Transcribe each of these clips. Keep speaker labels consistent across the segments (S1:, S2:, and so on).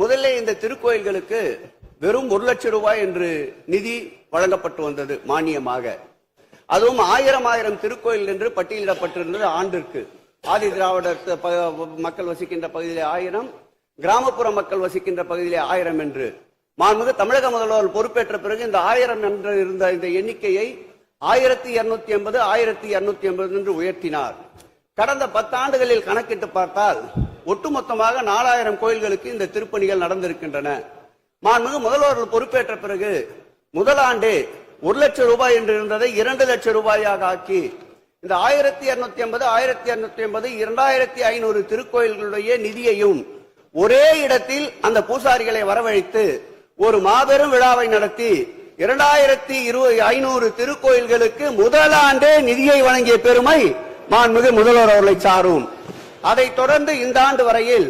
S1: முதல்ல இந்த திருக்கோயில்களுக்கு வெறும் ஒரு லட்சம் ரூபாய் என்று நிதி வழங்கப்பட்டு வந்தது மானியமாக. அதுவும் ஆயிரம் ஆயிரம் திருக்கோயில் என்று பட்டியலிடப்பட்டிருந்தது ஆண்டிற்கு. ஆதி திராவிடர் ப- மக்கள் வசிக்கின்ற பகுதியிலே ஆயிரம் கிராமப்புற மக்கள் வசிக்கின்ற பகுதியிலே ஆயிரம் என்று. மாண்புமிகு தமிழக முதல்வர் பொறுப்பேற்ற பிறகு இந்த ஆயிரம் என்று இருந்த இந்த எண்ணிக்கையை ஆயிரத்தி இருநூத்தி எண்பது ஆயிரத்தி இருநூத்தி எண்பது என்று உயர்த்தினார். கடந்த பத்தாண்டுகளில் கணக்கிட்டு பார்த்தால் ஒட்டுமொத்தமாக நாலாயிரம் கோயில்களுக்கு இந்த திருப்பணிகள் நடந்திருக்கின்றன. மாண்புமிகு முதல்வர்கள் பொறுப்பேற்ற பிறகு முதல் ஆண்டே ஒரு லட்சம் ரூபாய் என்று இருந்ததை இரண்டு லட்சம் ரூபாயாக ஆக்கி இந்த ஆயிரத்தி இருநூத்தி எண்பது ஆயிரத்தி இருநூத்தி எண்பது இரண்டாயிரத்தி ஐநூறு திருக்கோயில்களுடைய நிதியையும் ஒரே இடத்தில் அந்த பூசாரிகளை வரவழைத்து ஒரு மாபெரும் விழாவை நடத்தி இரண்டாயிரத்தி இருபது ஐநூறு திருக்கோயில்களுக்கு முதல் ஆண்டே நிதியை வழங்கிய பெருமை மாண்புமிகு முதல்வர் அவர்களை சாரும். அதைத் தொடர்ந்து இந்த ஆண்டு வரையில்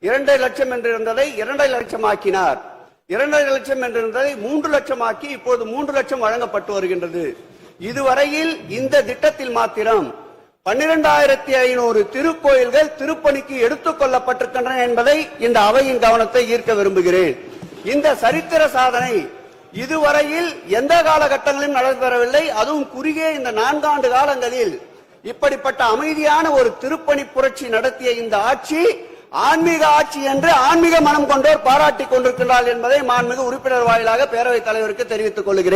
S1: இரண்டரை லட்சம் என்று இருந்ததை இரண்டரை லட்சம் ஆக்கினார் இரண்டரை லட்சம் என்று இருந்ததை மூன்று லட்சம் ஆக்கி இப்போது மூன்று லட்சம் வழங்கப்பட்டு வருகின்றது. இதுவரையில் இந்த திட்டத்தில் மாத்திரம் பன்னிரெண்டாயிரத்தி ஐநூறு திருக்கோயில்கள் திருப்பணிக்கு எடுத்துக் கொள்ளப்பட்டிருக்கின்றன என்பதை இந்த அவையின் கவனத்தை ஈர்க்க விரும்புகிறேன். இந்த சரித்திர சாதனை இதுவரையில் எந்த காலகட்டங்களிலும் நடைபெறவில்லை. அதுவும் குறுகிய இந்த நான்காண்டு காலங்களில் இப்படிப்பட்ட அமைதியான ஒரு திருப்பணி புரட்சி நடத்திய இந்த ஆட்சி ஆன்மீக ஆட்சி என்று ஆன்மீக மனம் கொண்டோர் பாராட்டிக் கொண்டிருக்கிறார்கள் என்பதை மாண்புமிகு உறுப்பினர் வாயிலாக பேரவைத் தலைவருக்கு தெரிவித்துக் கொள்கிறேன்.